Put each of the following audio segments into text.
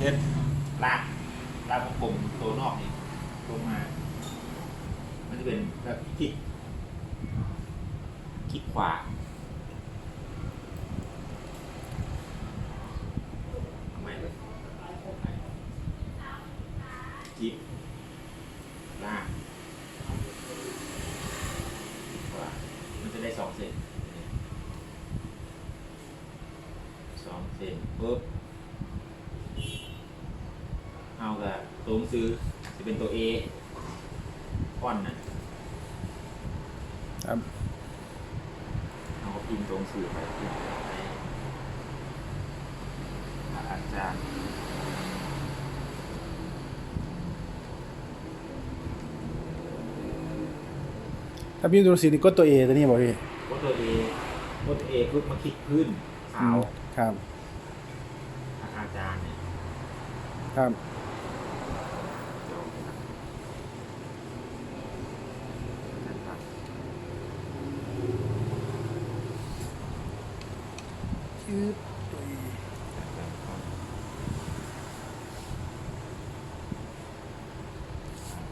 เส้นลากลากกลมตัวนอกนี่ลงมา มันจะเป็นแบบคลิกคลิกขวาทำไมเลยคลิกลากขวามันจะได้สองเส้นสองเส้นปุ๊บเอา กับตัวหนังสือจะเป็นตัว A ก้อนน่ะครับเอาพิมพ์ตรงสื่อไปพิมพ์ไปหาอาจารย์ถ้าพี่ดูสีนี่ก็ตัวเอตัวนี้บอกพี่กดตัวเอกดเอปุ๊บมาคลิกพื้นขาวครับหาอาจารย์เนี่ยครับ จบครับนะครับ ชื่อตัวเอ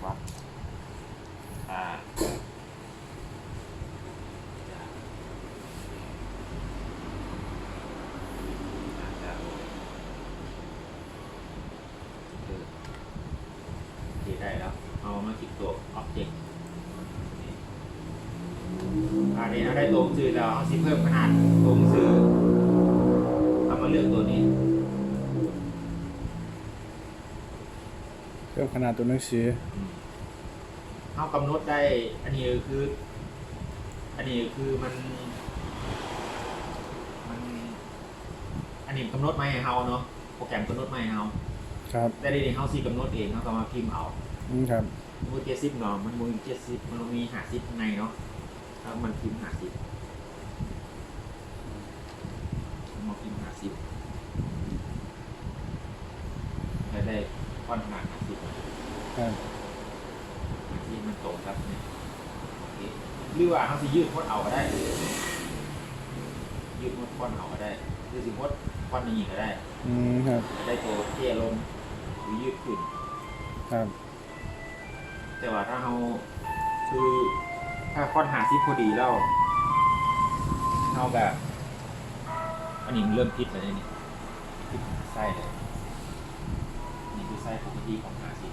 วัดอ่าได้แล้ว เอามาคลิกตัว object อันนี้เอาได้ตัวหนังสื่อแล้วเอาสิเพิ่มขนาดตัวหนังสือเอ มาเลือกตัวนี้เพิ่มขนาดตัวหนังสือเอากำหนดได้ อันนี้คือ อันนี้คือมัน มัน อันนี้กำหนดมาให้เฮาเนาะ โปรแกรมกำหนดมาให้เฮาครับแต่เดี๋ยวนี้เฮาสิกำหนดเองเฮาก็มาพิมพ์เอาอืมครับมือเจ็ดสิบเนาะมันมือเจ็ดสิบมันมีหาสิบข้างในเนาะแล้วมันพิมพ์หาสิบมาพิมพ์หาสิบ ได้ได้ค่อนขนาดหาสิบครับที่มันตรงครับเนี่ยโอเคหรือว่าเขาสิยืดพดเอาก็ได้ ยืดพดพอนเอาก็ได้หรือสิพดพอนอย่างนี้ก็ได้อืมครับจะได้ตัวเตี้ยลงหรือยืดขึ้น ครับแต่ว่าถ้าเราคือถ้าค่อนหาซิปพอดีแล้วเราแบบ อันนี้มันเริ่มพิษแล้วเนี่ยนี่พิษไส้เลย นี่คือไส้ปกติของหาซิป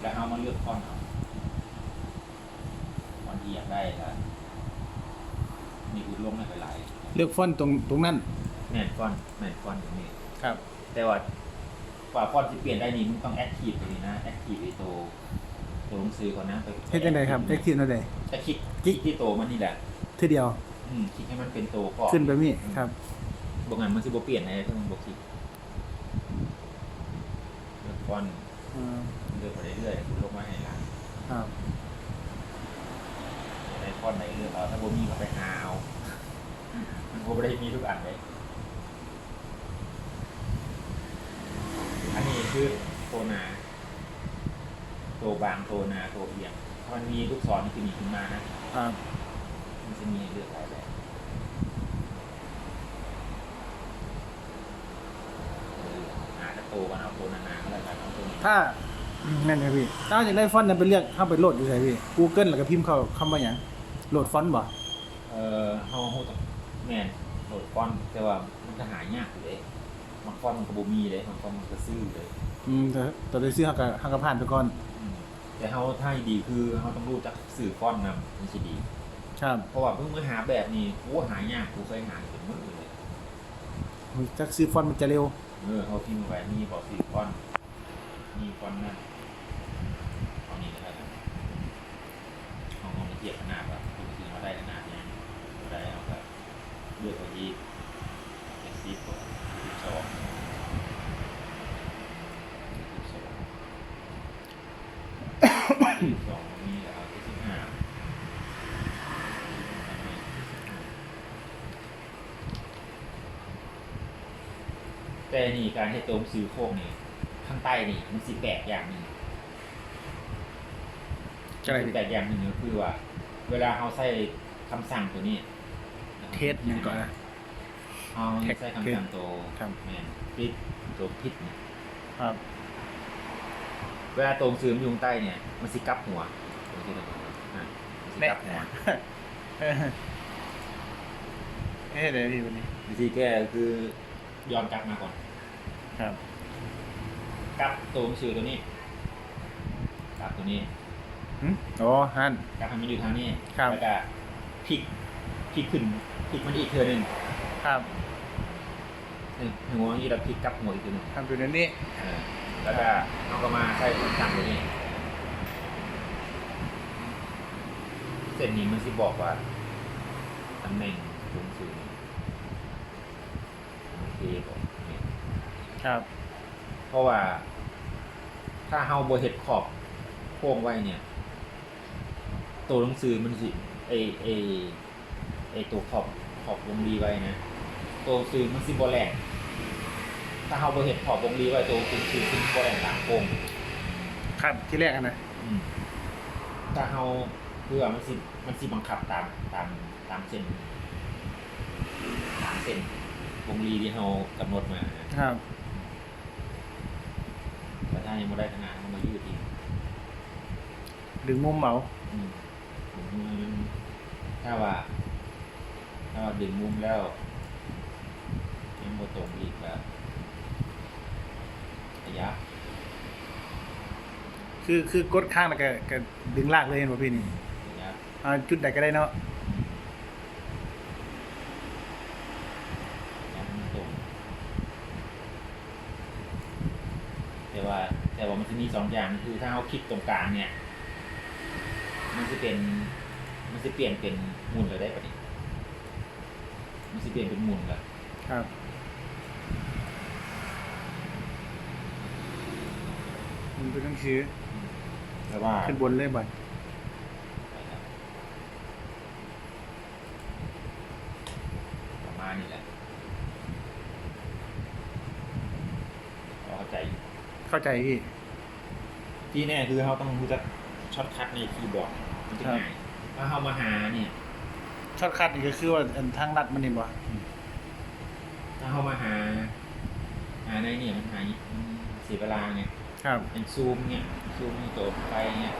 แล้วเอามาเลือกก้อนเอาก้อนที่อยากได้แล้วนี่คือลงไม่เป็นไรเลือกฟอนต์ตรงตรงนั้นแม่นก้อนแม่นก้อนอย่างนี้ ครับ แต่ว่ากว่าฟอนต์จะเปลี่ยนได้นี่มันต้องแอคทีฟตัวนี้นะแอคทีฟไอ้ตัวตัวหนังสือก่อนนะปเฮ็ดยังไงครับเอ็กทีนอะไรจะคลิกคลิกที่ตัวมันนี่แหละทีเดียว อืมคลิกให้มันเป็นตัวก่อนขึ้นไปมี่ครับบอกงั้นมันสิบ่เปลี่ยนอะไรถ้ามันบ่คลิกเลือกฟอนต์อืมเลือกไปเรื่อยๆลงมาให้หลังครับได้ฟอนต์ไหนเลือกเอาถ้าบ่มีก็ไปหาเอามันบ่ได้มีทุกอันเลยอันนี้คือตัวหนาตัวบางตัวหนาตัวเอียงถ้ามันมีลูกศรนี่คือมีขึ้นมานะครับ มันจะมีให้เลือกหลายแบบเอออาจจะโตกันเอาโตนานๆก็แล้วกันเอาตัวนี้ถ้านั่นครับพี่ถ้าอยากได้ฟอนต์นั้นไปเลือกเข้าไปโหลดอยู่ไหนพี่ Google แล้วก็พิมพ์เข้าคำว่าหยังโหลดฟอนต์บ่เออเฮาเฮาต้องแม่นโหลดฟอนต์แต่ว่ามันจะหายากอยู่เลยบางฟอนต์มันก็บ่มีเลยบางฟอนต์มันก็ซื้อเลย อืมแต่แต่ได้ซื้อเฮาก็เฮาก็ผ่านไปก่อนอืมแต่เฮาถ้าให้ดีคือเฮาต้องรู้จักสื่อฟอนต์นำมันสิดี ครับเพราะว่าเพิ่งมาหาแบบนี้โอ้หายากกูเคยหาเป็นมื้อเลยจักซื้อฟอนต์มันจะเร็ว เออเขาพิมพ์ไว้มีบอกสี่ฟอนต์มีฟอนต์นั่นเอานี้ก็ได้นะเอาลองไปเทียบขนาดว่าปกติเขาได้ขนาดเนี้ยเขาได้เอาแบบเลือกตัวที่เป็นซีฟกว่าสิบสองสิบสองสิบสองมีแล้วที่สิบห้า แต่นี่การให้ตัวหนังสือโค้งนี่ข้างใต้นี่มันสิแปลกอย่างหนึ่งจะอะไรแต่อย่างหนึ่งก็คือว่า เวลาเขาใส่คำสั่งตัวนี้เทสหยังก่อนนะ เอาใส่คำสั่งตัวครับ แมนปิดตัวพิษเนี่ยครับ เวลาตรงซื้อมนอยุงใต้เนี่ย มันสิกลับหัวตัวที่เราอะมันสิกลับหัวเออเอ๊ะเดี๋ยวพี่วันนี้วิธีแก้ก็คือ ย้อนกลับมาก่อนครับ กลับตัวซื้อตัวนี้กลับตัวนี้หึอ๋อฮั่นกลับให้มันอยู่ทางนี้ครับ แล้วก็พลิกพลิกขึ้นพลิกมันอีกเทือหนึ่งครับหนึ่งหัวนี้เราพลิกกลับหัวอีกเทือหนึ่งทำอยู่ในนี้เออแล้วก็เอาก็มาใส่คำสั่งตัวนี้เส้นนี้มันสิบอกว่าตำแหน่งสูงสุดโอเคบอกเนี่ย ครับ เพราะว่า ถ้าเฮาบ่เฮ็ดขอบโค้งไว้เนี่ย ตัวหนังสือมันสิไอไอไอตัวขอบขอบวงรีไว้นะตัวหนังสือมันสิบ่แหลกถ้าเฮาบ่เฮ็ดขอบวงรีไว้ตัวหนังสือสิบ่แหลกตามโค้งครับที่แรกอะนะอืมถ้าเฮาเพื่อมันสิมันสิบังคับตามตามตามเส้นตามเส้นวงรีที่เฮากำหนดมานะครับแต่ ถ้ายังไม่ได้ขนาดมันมายืดอีกดึงมุมเหมาอืมผมมันถ้าว่า ถ้าว่าดึงมุมแล้วยังบ่ตรงอีกแบบระยะคือคือกดข้างแล้วก็ก็ดึงลากเลยเห็นป่ะพี่นี่ระยะเอาจุดไหนก็ได้เนาะระยะมันตรง แต่ว่า แต่ว่ามันจะมีสองอย่างคือถ้าเราคลิกตรงกลางเนี่ย มันจะเป็น มันจะเปลี่ยนเป็นหมุนเลยได้ปะเนี่ยมันจะเปลี่ยนเป็นหมุนแล้วครับ มันเป็นหนังสือแต่ว่าขึ้นบนเลยบ่อย ประมาณนี้แหละพอเข้าใจอยู่ เข้าใจพี่ ที่แน่คือเราต้องรู้จักช็อตคัทในคีย์บอร์ดมันจะครับง่ายถ้าเรามาหาเนี่ย ช็อตคัทนี่ก็คือว่าอันทางลัดมันเห็นบ่ถ้าเรามาหาหาในเนี่ยมันหามันเสียเวลาไงครับ เป็นซูมเนี่ยซูมในตัวไปเนี่ย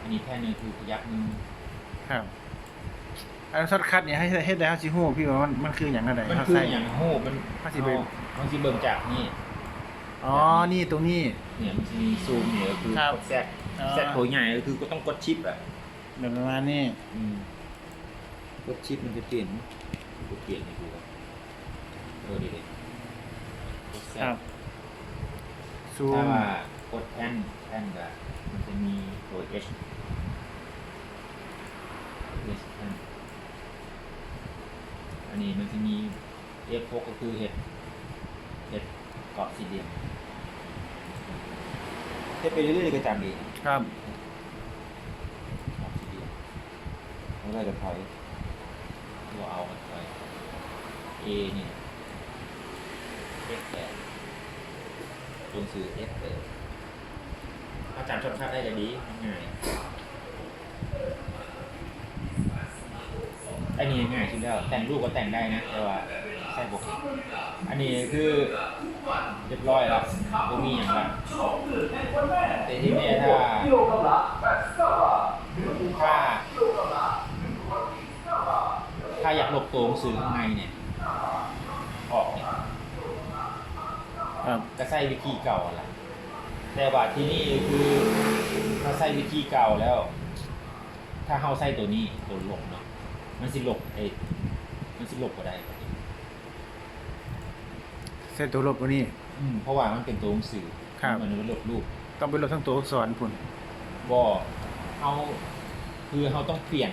อันนี้แค่หนึงคือขยับมือครับอันช็อตคัทเนี่ยให้ให้ได้เฮาสิฮู้พี่ว่ามันมันคือหยังอะไรมันเฮาคือใส่อย่างโหมันถ้าสิเป็นมันสิเบิ่งจากนี่ อ๋อ นี่ตรงนี้ เนี่ยมันจะมีซูมเนี่ยก็คือครับ กดแซกอ๋อแซกตัวใหญ่ก็คือก็ต้องกดชิปอะแบบประมาณนี้อืมกดชิปมันจะเปลี่ยนกดเปลี่ยนให้ดูครับเออดีเลยกดแซครักบซูถ้ามว่ากดแอนแอนก็มันจะมีตัว H H แอนอันนี้มันจะมี F พกก็คือเห็ดเห็ดเกาะสี่เหลี่ยม เห็ดไปเรื่อยๆก็จำดีครับเกาะสี่เหลี่ยมแล้วเราจะถอยตัวเอามันถอย A เนี่ย F แปดลงสื่อ F เลยถ้าจำช็อตคัทได้จะดีง่ายอันนี้ง่ายสุดแล้วแต่งรูปก็แต่งได้นะแต่ว่า ใส่บวกอันนี้คือเรียบร้อยแล้วก็มีอย่างละแต่ที่นี่ถ้าถ้าถ้าอยากหลบตัวหนังสือข้างในเนี่ยออกเนี่ยครับก็ใส่วิธีเก่าแหละแต่ว่าที่นี่คือถ้าใส่วิธีเก่าแล้ว ถ้าเฮาใส่ตัวนี้ตัวหลบเนาะมันสิหลบไอ้มันสิหลบก็ได้ ส้นตัวลบตัวนี้ อืมเพราะว่ามันเป็นตัวหนังสือครับ มันเป็นหลบรูปต้องเป็นลบทั้งตัวอักษรพุ่นบ่เอาคือเฮาต้องเปลี่ยน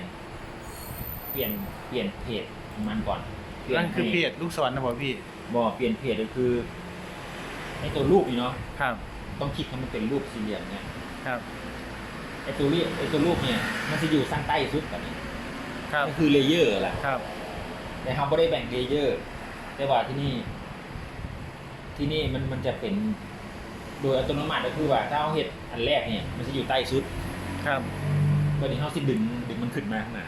เปลี่ยนเปลี่ยนเพจของมันก่อนปลี่ยนั่นคือให้เพจลูกศรนะบ่พี่บ่เปลี่ยนเพจก็คือในตัวรูปนี่เนาะครับต้องคลิกให้มันเป็นรูปสี่เหลี่ยมเนี่ยครับไอตัวรูปไอตัวรูปเนี่ย มันจะอยู่สั้นใต้สุดแบบนี้ครับก็คือเลเยอร์แหละ ครับแต่เราไม่ได้แบ่งเลเยอร์ แต่ว่าที่นี่ ที่นี่มันมันจะเป็น โดยอัตโนมัติก็คือว่า ถ้าเราเห็ดอันแรกเนี่ย มันจะอยู่ใต้สุด ครับตอนนี้เราสิดึงดึงมันขึ้นมาข้างหน้า